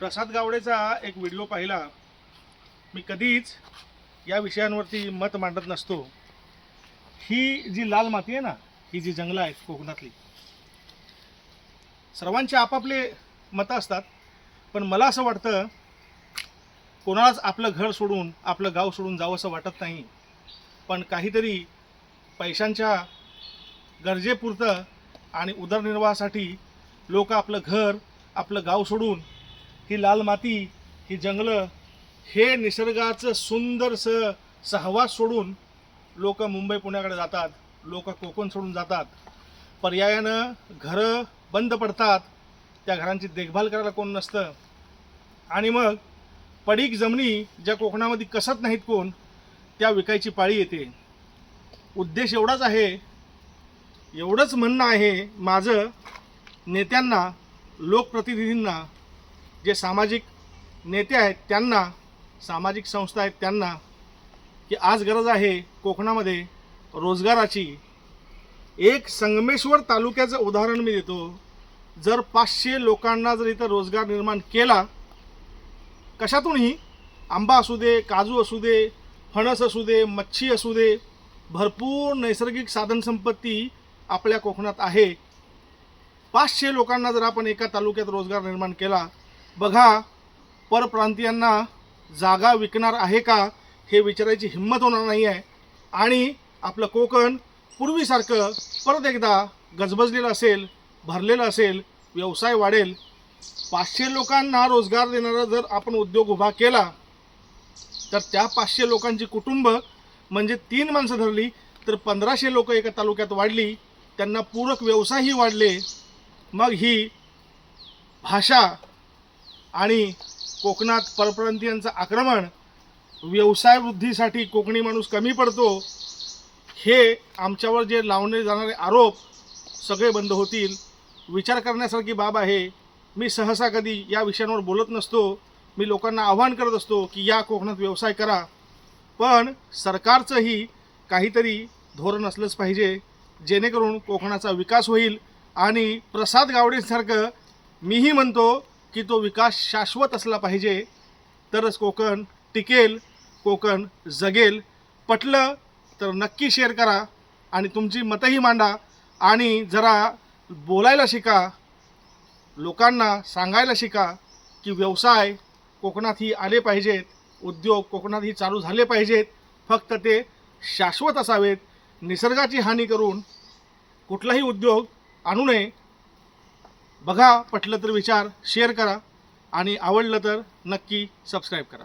प्रसाद गावडेचा एक व्हिडिओ पाहिला. मी कधीच या विषयांवरती मत मांडत नसतो. ही जी लाल माती आहे ना ही जी जंगलं आहेत कोकणातली सर्वांचे आपापले मतं असतात. पण मला असं वाटतं कोणालाच आपलं घर सोडून आपलं गाव सोडून जावंसं वाटत नाही. पण काहीतरी पैशांच्या गरजेपुरतं आणि उदरनिर्वाहासाठी लोक आपलं घर आपलं गाव सोडून ही लाल माती ही जंगलं हे निसर्गाचं सुंदरसं सहवास सोडून लोक मुंबई पुण्याकडे जातात लोक कोकण सोडून जातात. पर्यायानं घरं बंद पडतात त्या घरांची देखभाल करायला कोण नसतं. आणि मग पडीक जमिनी ज्या कोकणामध्ये कसत नाहीत कोण त्या विकायची पाळी येते. उद्देश एवढाच आहे एवढंच म्हणणं आहे माझं नेत्यांना लोकप्रतिनिधींना जे सामाजिक नेते आहेत त्यांना सामाजिक संस्था आहेत त्यांना की आज गरज आहे कोकणामध्ये रोजगाराची. एक संगमेश्वर तालुक्याचं उदाहरण मी देतो. जर पाचशे लोकांना जर इथं रोजगार निर्माण केला कशातूनही आंबा असू दे काजू असू दे फणस असू दे मच्छी असू दे भरपूर नैसर्गिक साधनसंपत्ती आपल्या कोकणात आहे. पाचशे लोकांना जर आपण एका तालुक्यात रोजगार निर्माण केला बघा परप्रांतीयांना जागा विकणार आहे का हे विचारायची हिंमत होणार नाही आहे आणि आपलं कोकण पूर्वीसारखं परत एकदा गजबजलेलं असेल भरलेलं असेल व्यवसाय वाढेल. पाचशे लोकांना रोजगार देणारा जर आपण उद्योग उभा केला तर त्या पाचशे लोकांची कुटुंब म्हणजे तीन माणसं धरली तर पंधराशे लोकं एका तालुक्यात वाढली त्यांना पूरक व्यवसायही वाढले. मग ही भाषा आणि कोकणात परप्रांतीयांचं आक्रमण व्यवसाय वृद्धीसाठी कोकणी माणूस कमी पडतो हे आमच्यावर जे लावले जाणारे आरोप सगळे बंद होतील. विचार करण्यासारखी बाब आहे. मी सहसा कधी या विषयांवर बोलत नसतो. मी लोकांना आव्हान करत असतो की या कोकणात व्यवसाय करा. पण सरकारचंही काहीतरी धोरण असलंच पाहिजे. जेणेकरून कोकणाचा विकास होईल आणि प्रसाद गावडेसारखं मीही म्हणतो की तो विकास शाश्वत असला पाहिजे. तरच कोकण टिकेल कोकण जगेल. पटलं तर नक्की शेअर करा आणि तुमची मतंही मांडा आणि जरा बोलायला शिका. लोकांना सांगायला शिका की व्यवसाय कोकणातही आले पाहिजेत उद्योग कोकणातही चालू झाले पाहिजेत. फक्त ते शाश्वत असावेत. निसर्गाची हानी करून कुठलाही उद्योग आणू नये. बघा पटलं तर विचार शेअर करा आणि आवडलं तर नक्की सबस्क्राईब करा.